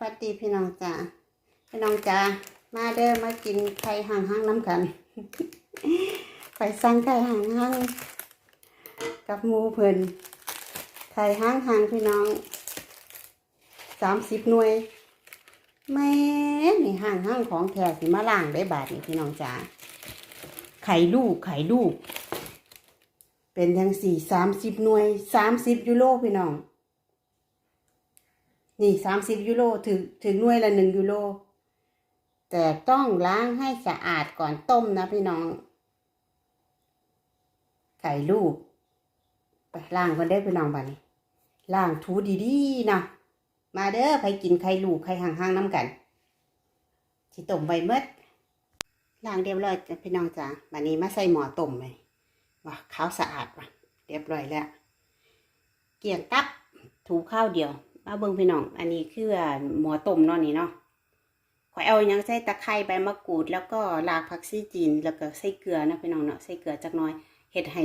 วัสดีพี่น้องจ๋าพี่น้องจ๋ามาเด้อมากินไข่ห่างห้างน้ำกันไปสั่งไข่ห่างห้างกับหมูเพิ่นไข่ห้างห้างพี่น้องสามสิบหน่วยแม่นี่ห่างห้างของแท้สิมาล่างได้บาทนี่พี่น้องจ๋าไข่ลูกไข่ลูก เป็นยังสี่สามสิบหน่วยสามสิบยูโรพี่น้อง นี่สามสิบยูโรถึงถึงหน่วยละหนึ่งยูโรแต่ต้องล้างให้สะอาดก่อนต้มนะพี่น้อง ไก่ลูกไปล้างกันได้พี่น้องบัดนี้ล้างถูดีๆนะมาเด้อไปกินไข่ลูกไข่ห่างๆน้ำกันสิต้มใบเมดล้างเรียบร้อยพี่น้องจ้าบัดนี้มาใส่หม้อต้มเลยว่าข้าวสะอาดว่ะเรียบร้อยแล้ว เกี่ยงตับถูข้าวเดียว มาเบิ่งพี่น้อง อันนี้คือหม้อต้มเนาะนี่เนาะข่อยเอายังใส่ตะไคร้ใบมะกรูด แล้วก็รากผักชีจีน แล้วก็ใส่เกลือนะพี่น้องเนาะ ใส่เกลือจักหน่อยเฮ็ดให้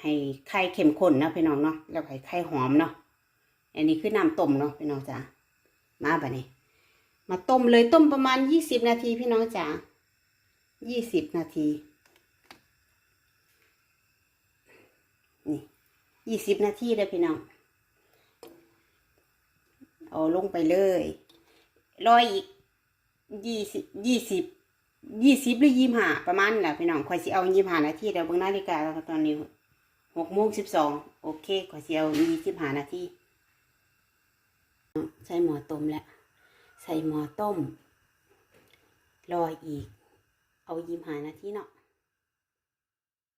ให้ไข่เข้มข้นนะพี่น้องเนาะ แล้วให้ไข่หอมเนาะ อันนี้คือน้ำต้มเนาะพี่น้องจ๋า มาบัดนี้ มาต้มเลยต้มประมาณยี่สิบนาทีพี่น้องจ๋ายี่สิบนาที นี่ยี่สิบนาทีเลยพี่น้อง เอาลงไปเลยรอยอีกยี่สิบยี่สิบยี่สิบหรือยี่ห้าประมาณแหละพี่น้องขอยสิเอายี่ห้านาทีเดี๋ยวเบิ่งนาฬิกาตอนนี้หกโมงสิบสองโอเคขอยสิเอายี่สิบห้านาทีใส่หม้อต้มแล้วใส่หม้อต้มรออีก เอายี่ห้านาทีเนาะ